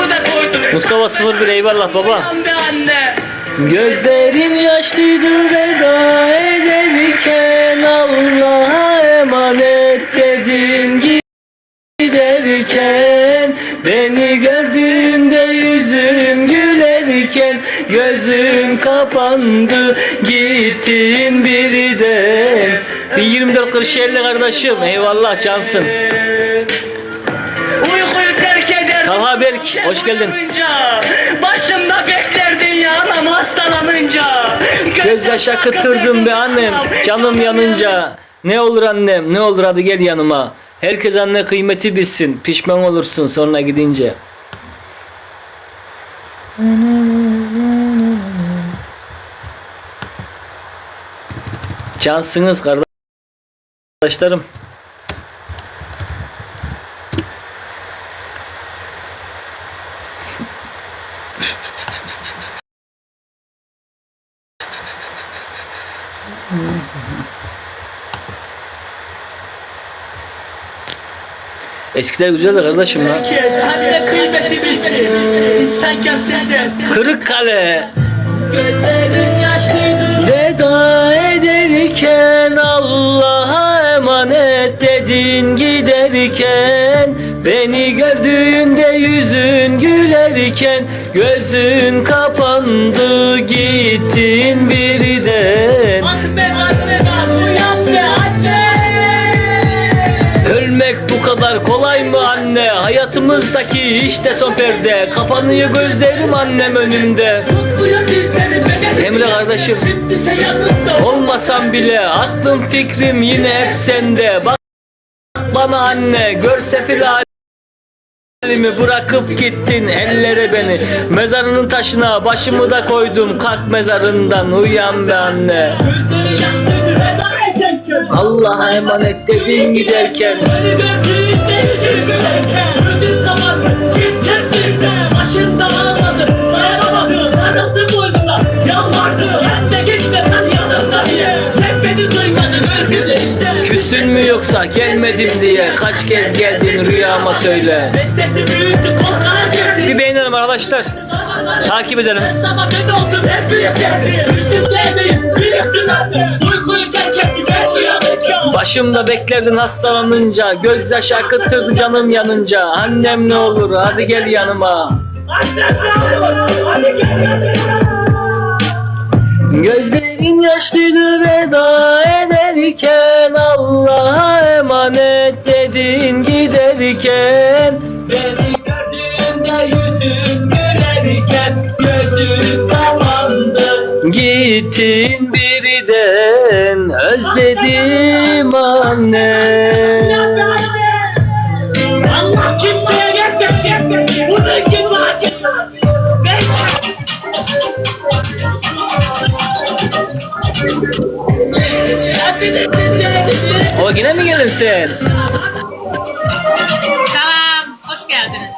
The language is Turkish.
başımı da koydum. Mustafa 01 eyvallah baba. Uyan be anne. Gözlerin yaşlıydı veda ederken Allah'a emanet dedin giderken Beni gördüğünde yüzün gülerken Gözün kapandı gittin birden Bir 24 Kırşehirli kardeşim eyvallah cansın Berk, hoş geldin. Başımda beklerdin ya anam hastalanınca. Gözyaşı akıtırdım be annem. canım yanınca. Ne olur annem ne olur hadi gel yanıma. Herkes anne kıymeti bilsin pişman olursun sonra gidince. Cansınız kardeşlerim Eskiler güzeldi kardeşim ya Herkes anne kıymeti bilsin. İnsan size. Kırıkkale Gözlerin yaşlıydı. Veda ederken Allah'a emanet dedin giderken Beni gördüğünde yüzün gülerken Gözün kapandı gittin birden Ölmek bu kadar kolay mı anne? Hayatımızdaki işte son perde Kapanıyor gözlerim annem önümde. Emre kardeşim. Olmasam bile aklım fikrim yine hep sende Bak bana anne gör sefil halimi bırakıp gittin ellere beni Mezarının taşına başımı da koydum kalk mezarından uyan be anne Allah'a emanet dedin giderken. Beni gördüğünde yüzün gülerken Gözün kapandı gittin birden Başın ağladı dayanamadı Sarıldı boynuna yalvardı Hem de yanımda diye Sen beni duymadın öldün işte Küstün mü yoksa gelmedim diye Kaç kez geldin rüyama söyle. Besteti büyüdü kollara Bir beğenelim arkadaşlar. Takip edelim. sana ben oldum emeğim büyüktülerdi Uykuyu terk etti ben uyanınca Başımda beklerdin hastalanınca Gözyaşı akıtırdı canım yanınca. Annem ne olur hadi gel yanıma. Annem ne olur hadi gel yanıma Gözlerin yaşlıydı veda ederken Allah'a emanet dedin giderken. Beni gördüğünde yüzün gülerken Gözün kapandı. Gittin birden özledim anne Allah kimseye yemesin Burada kim var ki? Ben Hepinizin O yine mi gelin sen? Selam, hoş geldiniz.